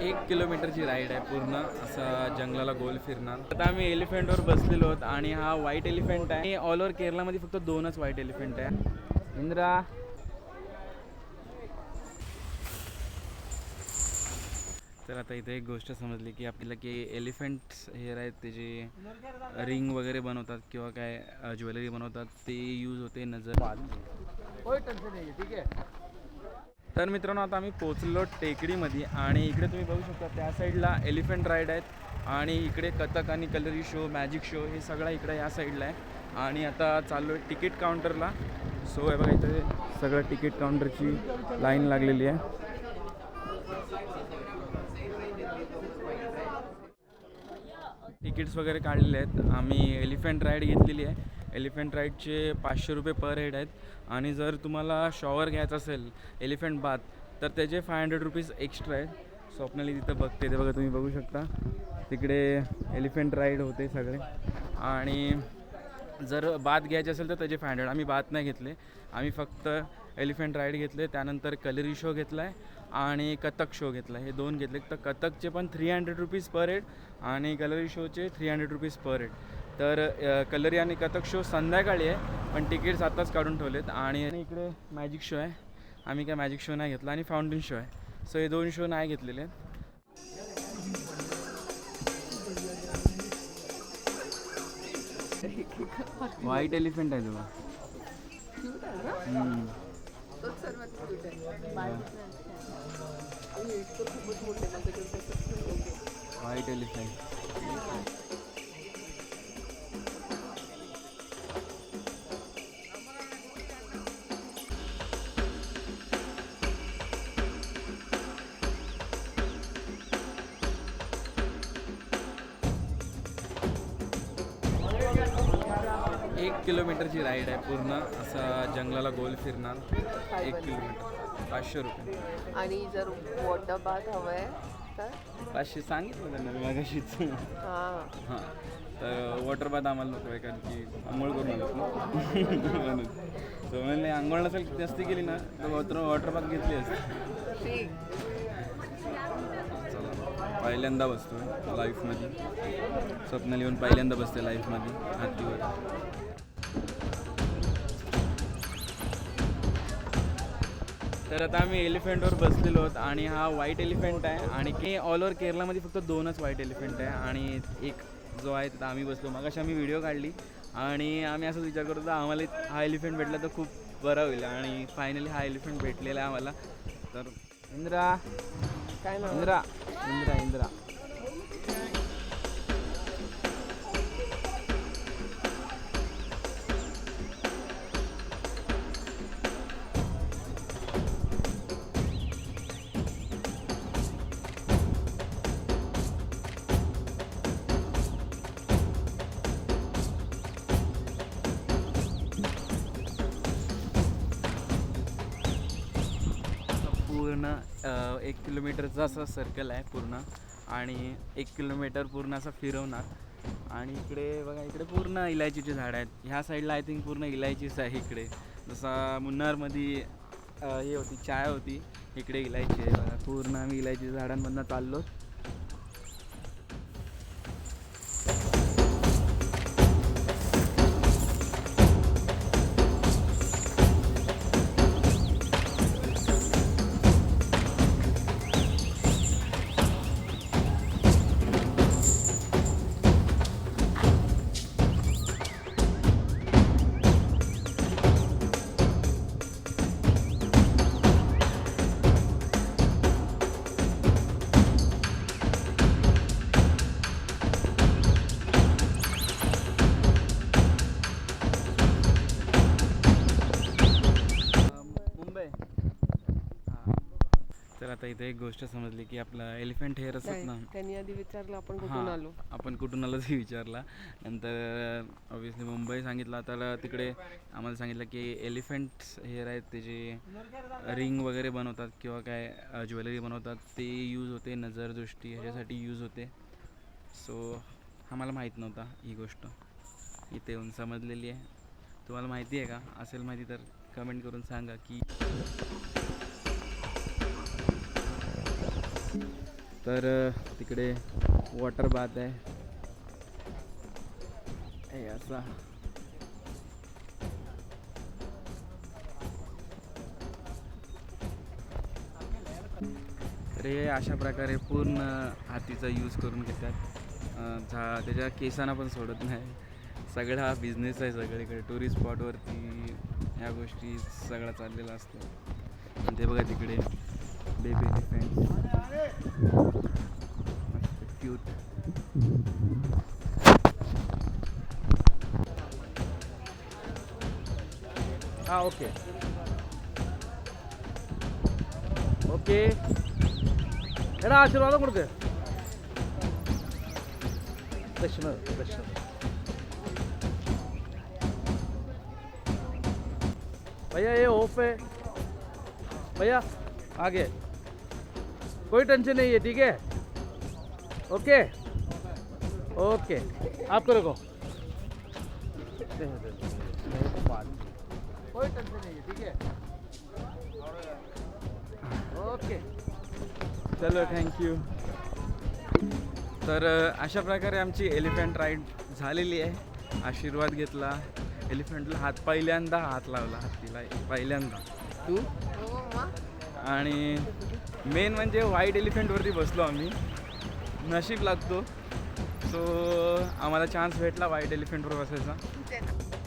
एक किलोमीटरची राईड आहे पूर्ण असं जंगलाला गोल फिरणार. आता आम्ही एलिफंटवर बसलेलो आहोत आणि हा व्हाईट एलिफंट आहे. ऑल ओव्हर केरलामध्ये फक्त दोनच व्हाईट एलिफंट आहे. इंद्रा. तर आता इथे एक गोष्ट समजली की आपल्याला की एलिफंट हेअर आहेत ते जे रिंग वगैरे बनवतात किंवा काय ज्वेलरी बनवतात ते यूज होते नजर. तर मित्रांनो आता आम्ही पोचलो टेकडीमध्ये आणि इकडे तुम्ही बघू शकता त्या साईडला एलिफंट राईड आहेत आणि इकडे कथक आणि कलरी शो मॅजिक शो हे सगळं इकडे या साईडला आहे. आणि आता चाललो आहे तिकीट काउंटरला. सो हे बघा इथे सगळं तिकीट काउंटरची लाईन लागलेली आहे. तिकीट्स वगैरे काढलेले आहेत. आम्ही एलिफंट राईड घेतलेली आहे. एलिफंट राईडचे पाचशे रुपये पर हेड आहेत. आणि जर तुम्हाला शॉवर घ्यायचा असेल एलिफंट बाथ तर त्याचे फाय हंड्रेड रुपीज एक्स्ट्रा आहेत स्वप्नाली तिथं बघते ते बघा तुम्ही बघू शकता. तिकडे एलिफंट राईड होते सगळे. आणि जर बात घ्यायची असेल तर त्याचे फाय हंड्रेड आम्ही बात नाही घेतले. आम्ही फक्त एलिफंट राईड घेतले त्यानंतर कलरी शो घेतला आहे आणि कथक शो घेतला हे दोन घेतले. तर कथकचे पण three hundred rupees per head आणि कलरी शोचे three hundred rupees per head तर कलरी आणि कथक शो संध्याकाळी आहे पण तिकीट्स आत्ताच काढून ठेवलेत. आणि इकडे मॅजिक शो आहे. आम्ही काय मॅजिक शो नाही घेतला आणि फाउंटेन शो आहे. सो हे दोन शो नाही घेतलेले. व्हाईट एलिफंट आहे तुला व्हाईट एलिफंट एक किलोमीटरची राईड आहे पूर्ण. असं जंगलाला गोल फिरणार. एक किलोमीटर. पाचशे रुपये. आणि जर वॉटर बाथ हवंय तर? पाचशे सांगितलं त्यांना मी मागाशीच हां. तर वॉटर बाथ आम्हाला नको आहे कारण की आंघोळ करून म्हणून. तर म्हणजे आंघोळ नसेल जास्ती केली ना तर वॉटर वॉटर बाथ घेतली असते. ठीक. पहिल्यांदा बसतो लाईफमध्ये स्वप्नाली येऊन पहिल्यांदा बसते लाईफमध्ये हातीवर. तर आता आम्ही एलिफंटवर बसलेलो आहोत आणि हा व्हाईट एलिफंट आहे आणि की ऑल ओव्हर केरलामध्ये फक्त दोनच व्हाईट एलिफंट आहे आणि एक जो आहे तिथं आम्ही बसलो. मग आम्ही व्हिडिओ काढली आणि आम्ही असंच विचार करत होतो आम्हाला हा एलिफंट भेटला तर खूप बरं होईल आणि फायनली हा एलिफंट भेटलेला आहे आम्हाला. तर इंद्रा काय नाव? इंद्रा. इंद्रा इंद्रा पूर्ण एक किलोमीटरचा असा सर्कल आहे पूर्ण. आणि एक किलोमीटर पूर्ण असं फिरवणार. आणि इकडे बघा इकडे पूर्ण इलायचीची झाडं आहेत. ह्या साईडला आय थिंक पूर्ण इलायचीच आहे इकडे. जसा मुन्नारमध्ये हे होती चाय होती. इकडे इलायची आहे बघा. पूर्ण आम्ही इलायची झाडांमधनं चाललो तर आता इथे एक गोष्ट समजली की आपलं एलिफंट हेअर असत ना. त्यांनी आधी विचारलं आपण कुठून हां, आलो? आपण कुठून आलो ते विचारला. नंतर ऑब्विसली मुंबई सांगितलं. तर तिकडे आम्हाला सांगितलं की एलिफंट हेअर आहेत ते जे रिंग वगैरे बनवतात किंवा काय ज्वेलरी बनवतात ते यूज होते नजरदृष्टी ह्याच्यासाठी यूज होते. सो आम्हाला माहीत नव्हता ही गोष्ट. इथे येऊन समजलेली आहे. तुम्हाला माहिती आहे का? असेल माहिती तर कमेंट करून सांगा की तर तिकडे वॉटर बाथ आहे. हे असा. तर हे अशा प्रकारे पूर्ण हातीचा यूज करून घेतात. झा त्याच्या केसांना पण सोडत नाही. सगळा हा बिझनेस आहे सगळीकडे. टुरिस्ट स्पॉटवरती ह्या गोष्टी सगळा चाललेला असतो. ते बघा तिकडे. Baby defence मस्त क्यूट हाँ ओके ओके എടാ ആശീർവാദം കൊടുക്ക് ദക്ഷിണ ദക്ഷിണ भैया ये ऑफ है भैया आगे कोई टेंशन नहीं है ठीक है ओके. ओके. आप करो को कोई टेंशन नहीं है ठीक है? ओके. चलो थँक्यू तर अशा प्रकारे आमची एलिफंट राईड झालेली आहे. आशीर्वाद घेतला. एलिफंटला हात पहिल्यांदा हात लावला हत्तीला. पहिल्यांदा. तू? हो मग आणि मेन म्हणजे व्हाईट एलिफंटवरती बसलो आम्ही. नशीब लागतो. सो आम्हाला चान्स भेटला वाईट एलिफंटवर बसायचा.